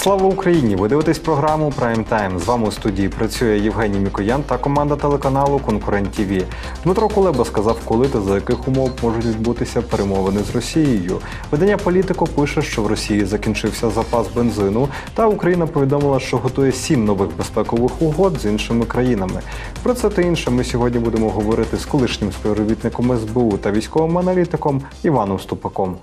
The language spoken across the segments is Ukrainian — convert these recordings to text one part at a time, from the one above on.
Слава Україні! Ви дивитесь програму Прайм Тайм. З вами у студії працює Євгеній Мікоян та команда телеканалу Конкурент ТВ. Дмитро Кулеба сказав, коли та за яких умов можуть відбутися перемовини з Росією. Видання Політико пише, що в Росії закінчився запас бензину, та Україна повідомила, що готує сім нових безпекових угод з іншими країнами. Про це та інше ми сьогодні будемо говорити з колишнім співробітником СБУ та військовим аналітиком Іваном Ступаком.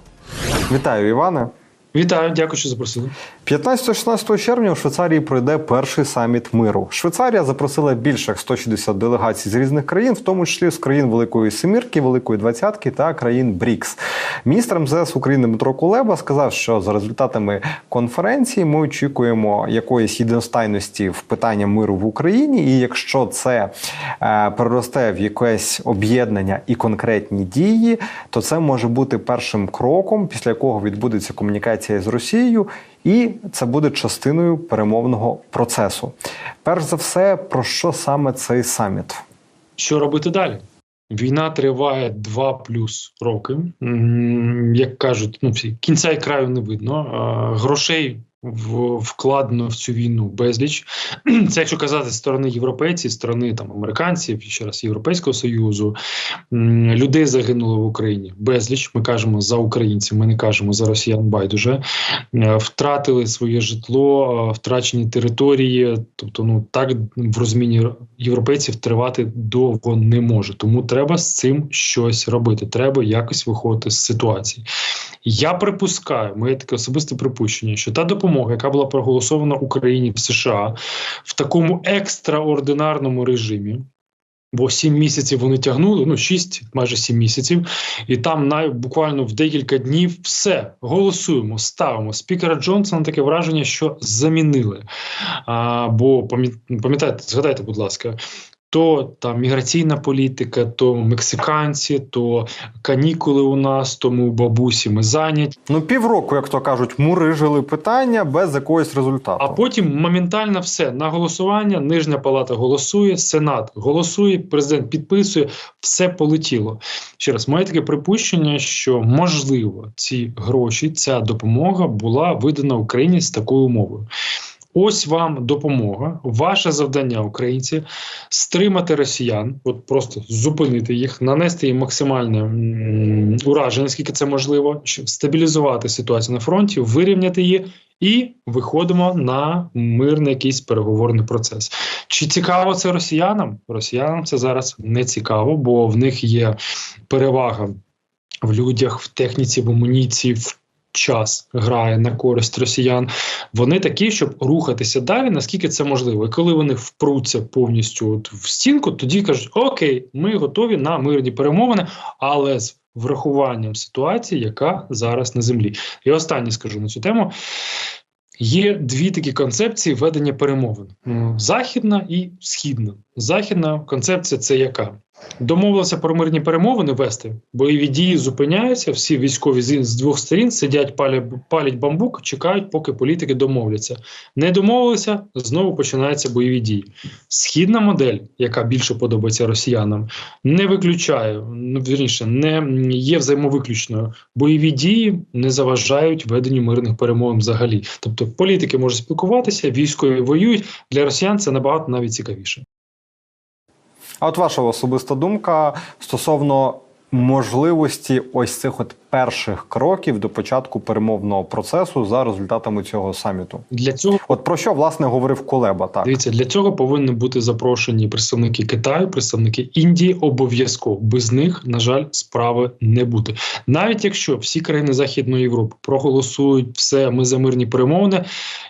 Вітаю, Іване! Вітаю, дякую, що запросили. 15-16 червня у Швейцарії пройде перший саміт миру. Швейцарія запросила більше як 160 делегацій з різних країн, в тому числі з країн Великої Семірки, Великої Двадцятки та країн БРІКС. Міністр МЗС України Дмитро Кулеба сказав, що за результатами конференції ми очікуємо якоїсь єдиностайності в питання миру в Україні. І якщо це е, переросте в якесь об'єднання і конкретні дії, то це може бути першим кроком, після якого відбудеться комунікація з Росією. І це буде частиною перемовного процесу. Перш за все, про що саме цей саміт? Що робити далі? Війна триває два плюс роки. Як кажуть, ну всі кінця і краю не видно. Грошей в- вкладено в цю війну безліч. Це якщо казати з сторони європейців, з сторони там американців, ще раз Європейського союзу. Людей загинуло в Україні безліч. Ми кажемо за українців, ми не кажемо за росіян байдуже. Е, Втратили своє житло, е, втрачені території. Тобто, ну так в розумінні європейців тривати довго не може. Тому треба з цим щось робити. Треба якось виходити з ситуації. Я припускаю, моє таке особисте припущення, що та допомога, яка була проголосована Україні в США в такому екстраординарному режимі. Бо сім місяців вони тягнули, ну шість, майже сім місяців, і там на буквально в декілька днів все голосуємо, ставимо. Спікера Джонсона таке враження, що замінили. А, бо пам'ятаєте, згадайте, будь ласка. То там міграційна політика, то мексиканці, то канікули у нас, тому бабусі ми зайняті. Ну, півроку, як то кажуть, мурижили питання без якогось результату. А потім моментально все на голосування. Нижня палата голосує, сенат голосує, президент підписує, все полетіло. Ще раз, моє таке припущення, що можливо ці гроші, ця допомога була видана Україні з такою умовою. Ось вам допомога. Ваше завдання, українці, стримати росіян, от просто зупинити їх, нанести їм максимальне м, ураження, скільки це можливо, щоб стабілізувати ситуацію на фронті, вирівняти її. І виходимо на мирний якийсь переговорний процес. Чи цікаво це росіянам? Росіянам це зараз не цікаво, бо в них є перевага в людях, в техніці, в амуніції, в час грає на користь росіян. Вони такі, щоб рухатися далі, наскільки це можливо. І коли вони впруться повністю от в стінку, тоді кажуть: Окей, ми готові на мирні перемовини, але з врахуванням ситуації, яка зараз на землі. І останнє скажу на цю тему. Є дві такі концепції ведення перемовин: західна і східна. Західна концепція це яка? Домовилися про мирні перемовини вести, бойові дії зупиняються, всі військові з, двох сторін сидять, палять, палять бамбук, чекають, поки політики домовляться. Не домовилися, знову починаються бойові дії. Східна модель, яка більше подобається росіянам, не виключає, ну вірніше, не є взаємовиключною. Бойові дії не заважають веденню мирних перемовин взагалі. Тобто політики можуть спілкуватися, військові воюють. Для росіян це набагато навіть цікавіше. А от ваша особиста думка стосовно можливості ось цих от перших кроків до початку перемовного процесу за результатами цього саміту. Для цього От про що власне говорив Кулеба? Так Дивіться, для цього повинні бути запрошені представники Китаю, представники Індії. Обов'язково без них, на жаль, справи не буде. Навіть якщо всі країни Західної Європи проголосують все, ми за мирні перемовини.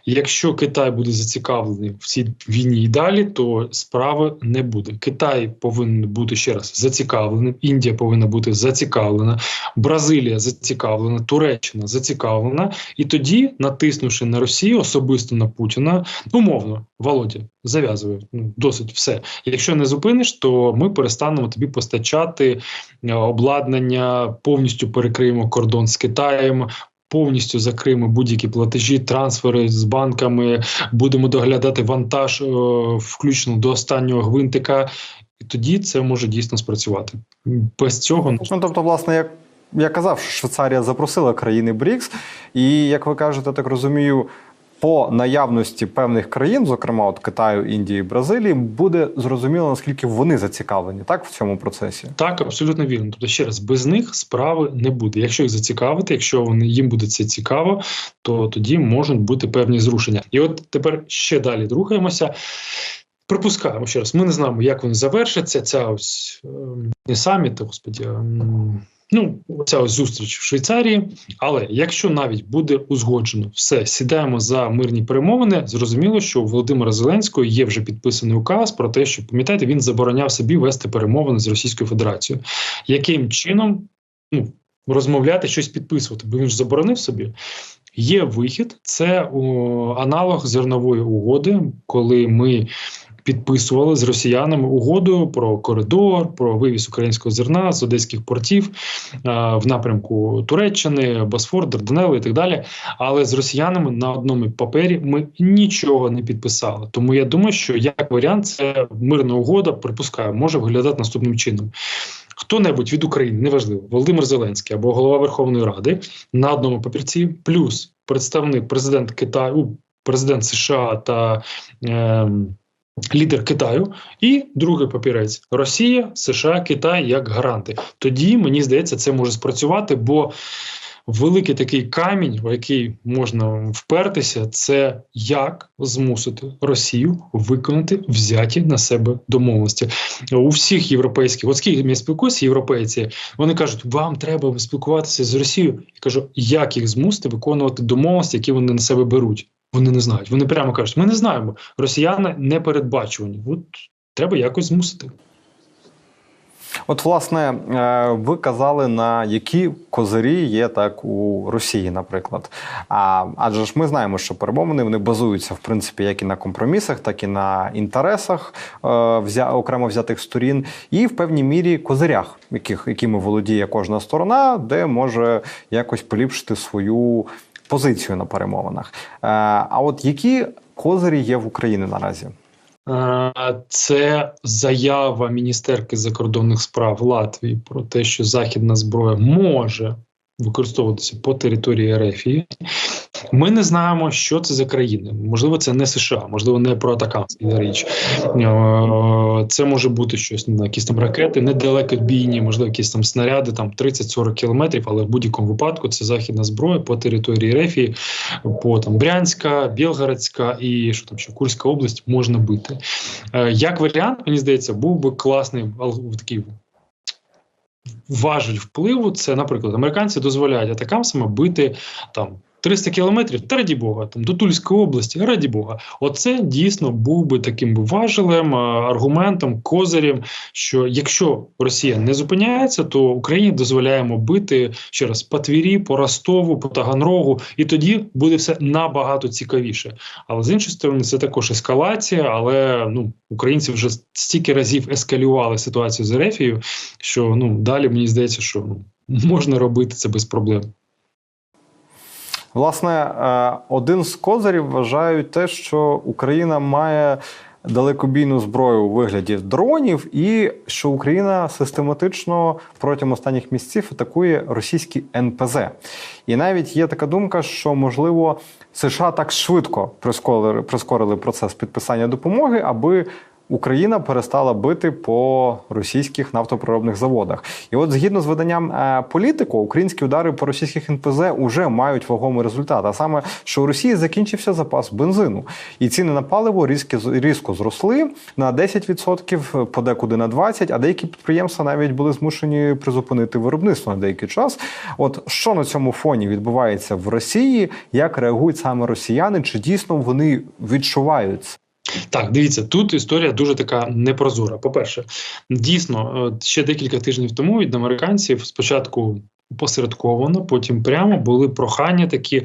Якщо Китай буде зацікавлений в цій війні і далі, то справи не буде. Китай повинен бути ще раз зацікавленим. Індія повинна бути зацікавлена, Бразилія зацікавлена, Туреччина зацікавлена, і тоді, натиснувши на Росію, особисто на Путіна, умовно, Володя, зав'язує ну, досить все. Якщо не зупиниш, то ми перестанемо тобі постачати е, обладнання, повністю перекриємо кордон з Китаєм. Повністю закриємо будь-які платежі, трансфери з банками, будемо доглядати вантаж, е, включно до останнього гвинтика, і тоді це може дійсно спрацювати. Без цього Ну тобто, власне, як я казав, що Швейцарія запросила країни БРІКС, і як ви кажете, так розумію. по наявності певних країн, зокрема от Китаю, Індії, Бразилії, буде зрозуміло наскільки вони зацікавлені так в цьому процесі. Так, абсолютно вірно. Тобто, ще раз, без них справи не буде. Якщо їх зацікавити, якщо вони їм буде це цікаво, то тоді можуть бути певні зрушення. І от тепер ще далі рухаємося. Припускаємо ще раз, ми не знаємо, як вони завершаться. Ця ось е, не саміт, господі. Ну, ця ось зустріч в Швейцарії. Але якщо навіть буде узгоджено все, сідаємо за мирні перемовини. Зрозуміло, що у Володимира Зеленського є вже підписаний указ про те, що пам'ятаєте, він забороняв собі вести перемовини з Російською Федерацією. Яким чином ну, розмовляти, щось підписувати? Бо він ж заборонив собі. Є вихід, це о, аналог зернової угоди, коли ми підписували з росіянами угоду про коридор, про вивіз українського зерна з одеських портів в напрямку Туреччини, Босфор, Дарданели і так далі. Але з росіянами на одному папері ми нічого не підписали. Тому я думаю, що як варіант, це мирна угода, припускаю, може виглядати наступним чином. Хто-небудь від України, неважливо, Володимир Зеленський або голова Верховної Ради на одному папірці, плюс представник президент Китаю, президент США та е, лідер Китаю, і другий папірець Росія, США, Китай як гаранти. Тоді мені здається, це може спрацювати, бо великий такий камінь, в який можна впертися, це як змусити Росію виконати взяті на себе домовленості у всіх європейських, от скільки я спілкуюся, європейці, вони кажуть, вам треба спілкуватися з Росією. Я кажу, як їх змусити виконувати домовленості, які вони на себе беруть. Вони не знають. Вони прямо кажуть, ми не знаємо. Росіяни не передбачувані. От треба якось змусити. От, власне, е, ви казали, на які козирі є так у Росії, наприклад. А, адже ж ми знаємо, що перемовини вони базуються в принципі як і на компромісах, так і на інтересах е, взя, окремо взятих сторін, і в певній мірі козирях, яких, якими володіє кожна сторона, де може якось поліпшити свою позицію на перемовинах. Е, а от які козирі є в Україні наразі? Е, Це заява міністерки закордонних справ Латвії про те, що західна зброя може використовуватися по території Ерефії. Ми не знаємо, що це за країни. Можливо, це не США, можливо, не проатакамська річ. Е, Це може бути щось на якісь там ракети, недалекобійні, можливо, якісь там снаряди, там 30-40 кілометрів, але в будь-якому випадку це західна зброя по території Рефії, по там Брянська, Білгородська і що там ще Курська область можна бити. Е, Як варіант, мені здається, був би класний такий важель впливу. Це, наприклад, американці дозволяють атакамсами бити там. 300 кілометрів, та раді Бога, там до Тульської області, раді Бога. Оце дійсно був би таким би важелем, аргументом, козирем, що якщо Росія не зупиняється, то Україні дозволяємо бити ще раз по Твірі, по Ростову, по Таганрогу, і тоді буде все набагато цікавіше. Але з іншої сторони, це також ескалація. Але ну українці вже стільки разів ескалювали ситуацію з Ерефією, що ну далі мені здається, що ну, можна робити це без проблем. Власне, е, один з козирів вважають те, що Україна має далекобійну зброю у вигляді дронів, і що Україна систематично протягом останніх місяців атакує російські НПЗ. І навіть є така думка, що можливо США так швидко прискорили, прискорили процес підписання допомоги, аби Україна перестала бити по російських нафтопереробних заводах. І от згідно з виданням е, політико, українські удари по російських НПЗ вже мають вагомий результат. А саме, що у Росії закінчився запас бензину, і ціни на паливо різко, різко зросли на 10%, подекуди на 20%, а деякі підприємства навіть були змушені призупинити виробництво на деякий час. От що на цьому фоні відбувається в Росії? Як реагують саме росіяни? Чи дійсно вони відчувають? Так, дивіться, тут історія дуже така непрозора. По-перше, дійсно, е, ще декілька тижнів тому від американців спочатку посередковано, потім прямо були прохання такі.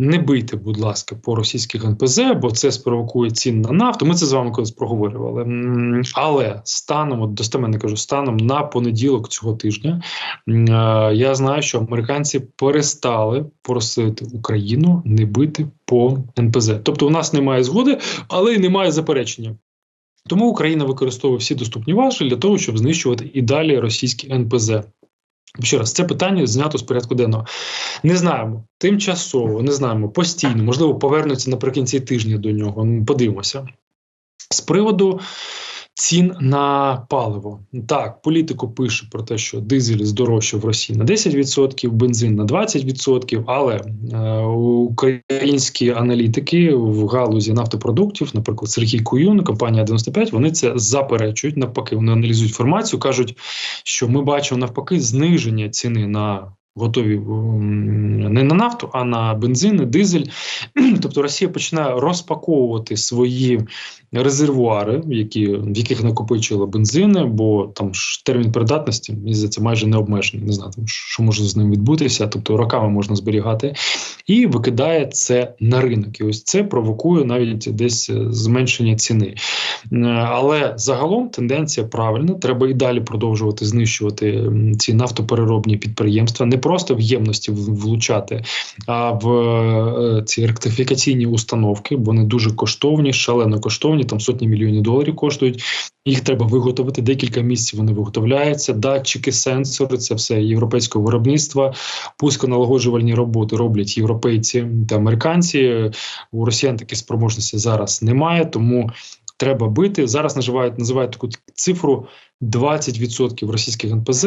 Не бийте, будь ласка, по російських НПЗ, бо це спровокує цін на нафту. Ми це з вами колись проговорювали. Але станом, от достеменно кажу, станом на понеділок цього тижня е, я знаю, що американці перестали просити Україну не бити по НПЗ. Тобто, у нас немає згоди, але й немає заперечення. Тому Україна використовує всі доступні важелі для того, щоб знищувати і далі російські НПЗ. Ще раз, це питання знято з порядку денного. Не знаємо тимчасово, не знаємо постійно, можливо, повернуться наприкінці тижня до нього. Ну, подивимося. З приводу цін на паливо. Так, політику пише про те, що дизель здорожчав в Росії на 10%, бензин на 20%, але е, українські аналітики в галузі нафтопродуктів, наприклад, Сергій Куюн, компанія 95, вони це заперечують. Навпаки, вони аналізують інформацію, кажуть, що ми бачимо навпаки зниження ціни на готові не на нафту, а на бензин, дизель. Тобто Росія починає розпаковувати свої резервуари, які, в яких накопичила бензини, бо там ж термін придатності здається, майже не обмежений. Не знаю, там, що може з ним відбутися, тобто роками можна зберігати, і викидає це на ринок. І ось це провокує навіть десь е, зменшення ціни. Е, Але загалом тенденція правильна. Треба і далі продовжувати знищувати ці нафтопереробні підприємства, не просто в ємності влучати, а в е, ці ректифікаційні установки, бо вони дуже коштовні, шалено коштовні, там сотні мільйонів доларів коштують. Їх треба виготовити. Декілька місяців вони виготовляються. Датчики, сенсори це все європейського виробництва. Пусконалагоджувальні роботи роблять європейці та американці. У росіян такі спроможності зараз немає, тому треба бити. Зараз називають називають таку цифру 20% російських НПЗ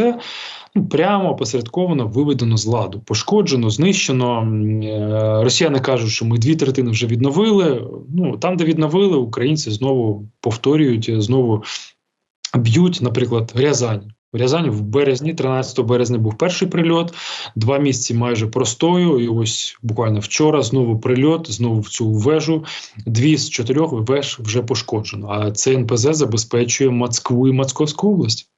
ну, прямо посередковано виведено з ладу, пошкоджено, знищено. Е, Росіяни кажуть, що ми дві третини вже відновили. Ну там, де відновили, українці знову повторюють, знову б'ють, наприклад, Рязань. В Рязані в березні, 13 березня, був перший прильот, два місяці майже простою. І ось буквально вчора знову прильот, знову в цю вежу. Дві з чотирьох веж вже пошкоджено. А це НПЗ забезпечує Москву і Московську область.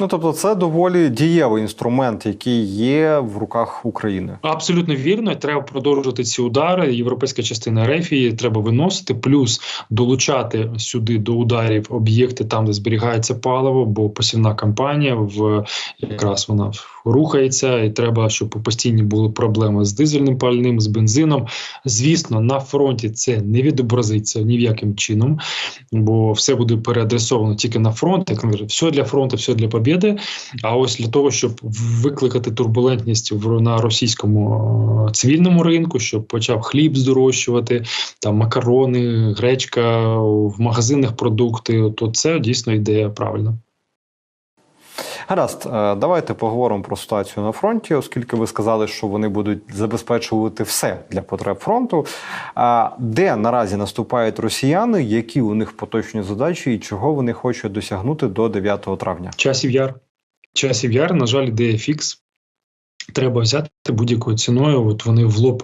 Ну тобто, це доволі дієвий інструмент, який є в руках України. Абсолютно вірно. Треба продовжувати ці удари. Європейська частина рефії треба виносити, плюс долучати сюди до ударів об'єкти там, де зберігається паливо, бо посівна кампанія в якраз вона рухається, і треба, щоб постійні були проблеми з дизельним пальним, з бензином. Звісно, на фронті це не відобразиться ні в яким чином, бо все буде переадресовано тільки на фронт. Як кажуть, все для фронту, все для побіди. А ось для того, щоб викликати турбулентність в на російському е, цивільному ринку, щоб почав хліб здорожчувати, там макарони, гречка в магазинах продукти, то це дійсно ідея правильна. Гаразд, е, давайте поговоримо про ситуацію на фронті, оскільки ви сказали, що вони будуть забезпечувати все для потреб фронту. А де наразі наступають росіяни, які у них поточні задачі і чого вони хочуть досягнути до 9 травня? Часів яр. Часів яр, на жаль, де фікс. Треба взяти будь-якою ціною. От вони в лоб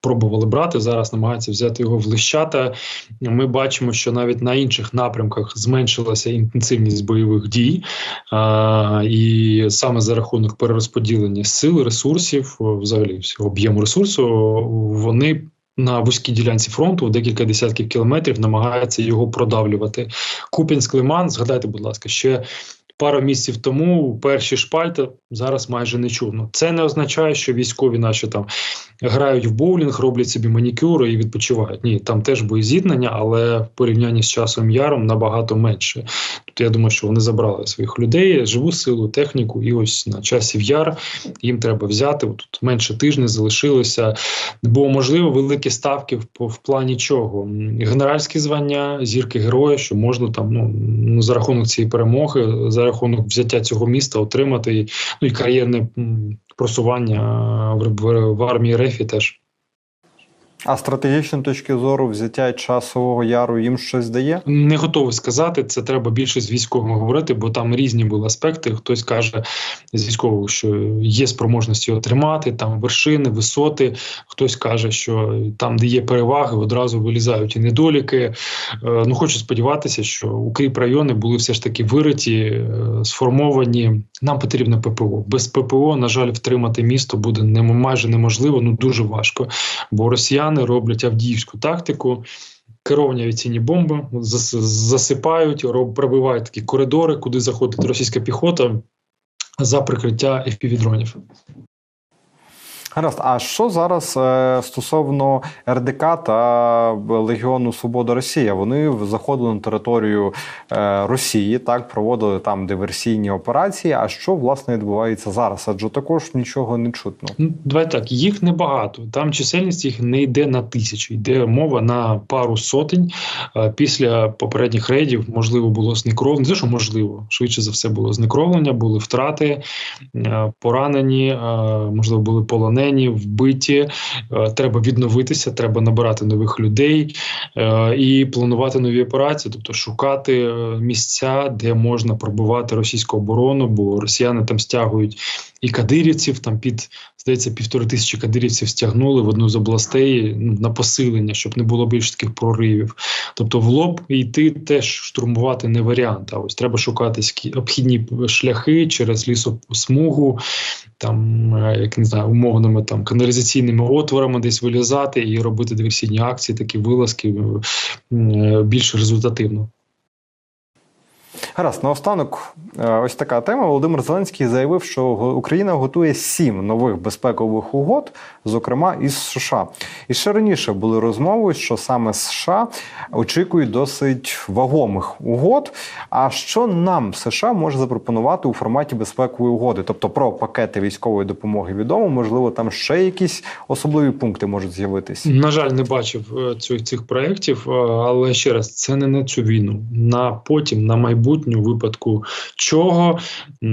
пробували брати. Зараз намагаються взяти його в лищата. Ми бачимо, що навіть на інших напрямках зменшилася інтенсивність бойових дій, а, і саме за рахунок перерозподілення сил, ресурсів, взагалі всього об'єму ресурсу, вони. На вузькій ділянці фронту в декілька десятків кілометрів намагаються його продавлювати. Куп'янськ Лиман, згадайте, будь ласка, ще пару місяців тому перші шпальти зараз майже не чутно. Це не означає, що військові наші там грають в боулінг, роблять собі манікюри і відпочивають. Ні, там теж боєзіткнення, але в порівнянні з часом яром набагато менше. Тут я думаю, що вони забрали своїх людей, живу силу, техніку, і ось на часів яр їм треба взяти. Тут менше тижня залишилося, бо можливо великі ставки в, в плані чого? Генеральські звання, зірки героя, що можна там ну, ну за рахунок цієї перемоги, за рахунок взяття цього міста отримати ну і кар'єрне просування в, в, в армії Рефі теж. А стратегічної точки зору взяття часового яру їм щось дає? Не готовий сказати. Це треба більше з військовими говорити, бо там різні були аспекти. Хтось каже з військових, що є спроможності отримати там вершини, висоти. Хтось каже, що там, де є переваги, одразу вилізають і недоліки. Е, Ну хочу сподіватися, що укріп райони були все ж таки вириті, е, сформовані. Нам потрібно ППО. Без ППО, на жаль, втримати місто буде майже неможливо, ну дуже важко. Бо росіяни роблять авдіївську тактику. Керовані авіаційні бомби засипають, роб- пробивають такі коридори, куди заходить російська піхота за прикриття FPV-дронів. Гаразд, а що зараз е, стосовно РДК та Легіону Свобода Росія? Вони заходили на територію е, Росії, так проводили там диверсійні операції. А що власне відбувається зараз? Адже також нічого не чутно. Ну, давай так, їх небагато. Там чисельність їх не йде на тисячу, йде мова на пару сотень. Е, Після попередніх рейдів можливо було знекровлення. Не що можливо, швидше за все було знекровлення, були втрати, е, поранені, е, можливо, були полонені, вбиті. Е, Треба відновитися, треба набирати нових людей е, і планувати нові операції, тобто шукати е, місця, де можна пробувати російську оборону, бо росіяни там стягують і кадирівців, там під здається, півтори тисячі кадирівців стягнули в одну з областей ну, на посилення, щоб не було більш таких проривів. Тобто, в лоб йти теж штурмувати не варіант. А ось треба шукати обхідні шляхи через лісосмугу, там е, як не знаю, умовними там каналізаційними отворами десь вилізати і робити диверсійні акції, такі вилазки е, більш результативно. Гаразд, наостанок, е, ось така тема. Володимир Зеленський заявив, що Україна готує сім нових безпекових угод, зокрема із США. І ще раніше були розмови, що саме США очікують досить вагомих угод. А що нам США може запропонувати у форматі безпекової угоди? Тобто про пакети військової допомоги відомо, можливо, там ще якісь особливі пункти можуть з'явитися. На жаль, не бачив е, цих, цих проєктів, е, але ще раз, це не на цю війну. На потім, на майбутню у випадку чого е,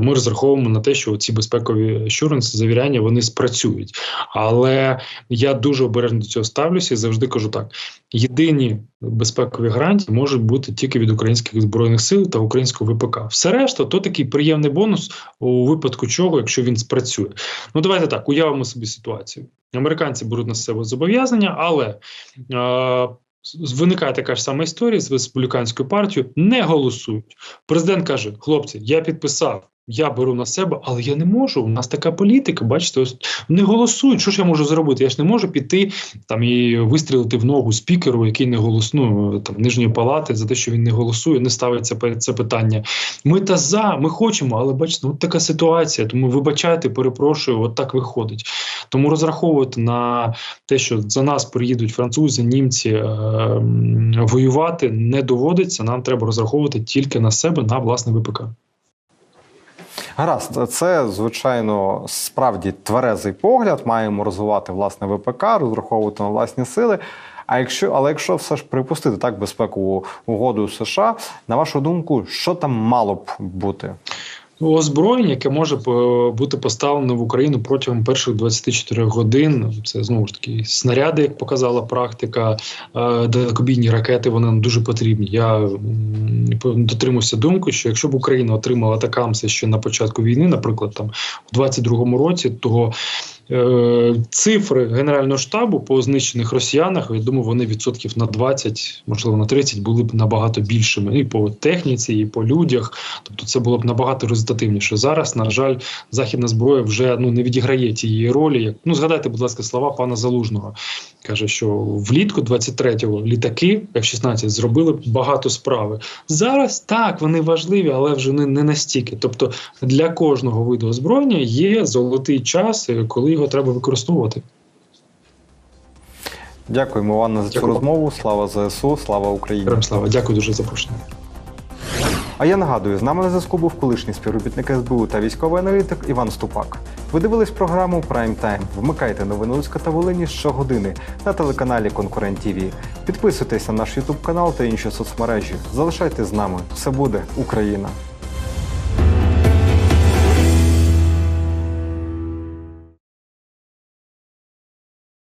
ми розраховуємо на те, що ці безпекові assurance, завіряння вони спрацюють. Але я дуже обережно до цього ставлюся і завжди кажу так: єдині безпекові гарантії можуть бути тільки від українських збройних сил та українського ВПК. Все решта то такий приємний бонус у випадку чого, якщо він спрацює. Ну давайте так уявимо собі ситуацію. Американці беруть на себе зобов'язання, але е, виникає така ж сама історія з республіканською партією, не голосують. Президент каже: хлопці, я підписав. Я беру на себе, але я не можу. У нас така політика. Бачите, ось не голосують. Що ж я можу зробити? Я ж не можу піти там і вистрілити в ногу спікеру, який не голосує там нижньої палати за те, що він не голосує, не ставиться перед це питання. Ми та за, ми хочемо, але бачите, от така ситуація. Тому вибачайте, перепрошую, от так виходить. Тому розраховувати на те, що за нас приїдуть французи, німці е, воювати, не доводиться. Нам треба розраховувати тільки на себе, на власне ВПК. Гаразд, це звичайно справді тверезий погляд. Маємо розвивати власне ВПК, розраховувати на власні сили. А якщо, але якщо все ж припустити так безпекову угоду США, на вашу думку, що там мало б бути? Озброєння, яке може е, бути поставлено в Україну протягом перших 24 годин. Це знову ж таки снаряди, як показала практика, е, далекобійні ракети. Вони нам дуже потрібні. Я дотримуюся думки, що якщо б Україна отримала такамси ще на початку війни, наприклад, там у 22-му році, то цифри Генерального штабу по знищених росіянах, я думаю, вони відсотків на 20, можливо, на 30 були б набагато більшими і по техніці, і по людях. Тобто, це було б набагато результативніше. Зараз, на жаль, західна зброя вже ну не відіграє тієї ролі. Ну згадайте, будь ласка, слова пана Залужного каже, що влітку 23-го літаки F-16 зробили багато справи. Зараз так вони важливі, але вже не, не настільки. Тобто для кожного виду озброєння є золотий час, е, коли його треба використовувати. Дякуємо, Івана, за цю Дякую. розмову. Слава ЗСУ, слава Україні. Слава, дякую дуже за запрошення. А я нагадую, з нами на зв'язку був колишній співробітник СБУ та військовий аналітик Іван Ступак. Ви дивились програму Прайм Тайм. Вмикайте новини Луцька та Волині щогодини на телеканалі Конкурент ТВ. Підписуйтесь на наш Ютуб канал та інші соцмережі. Залишайтесь з нами. Все буде Україна.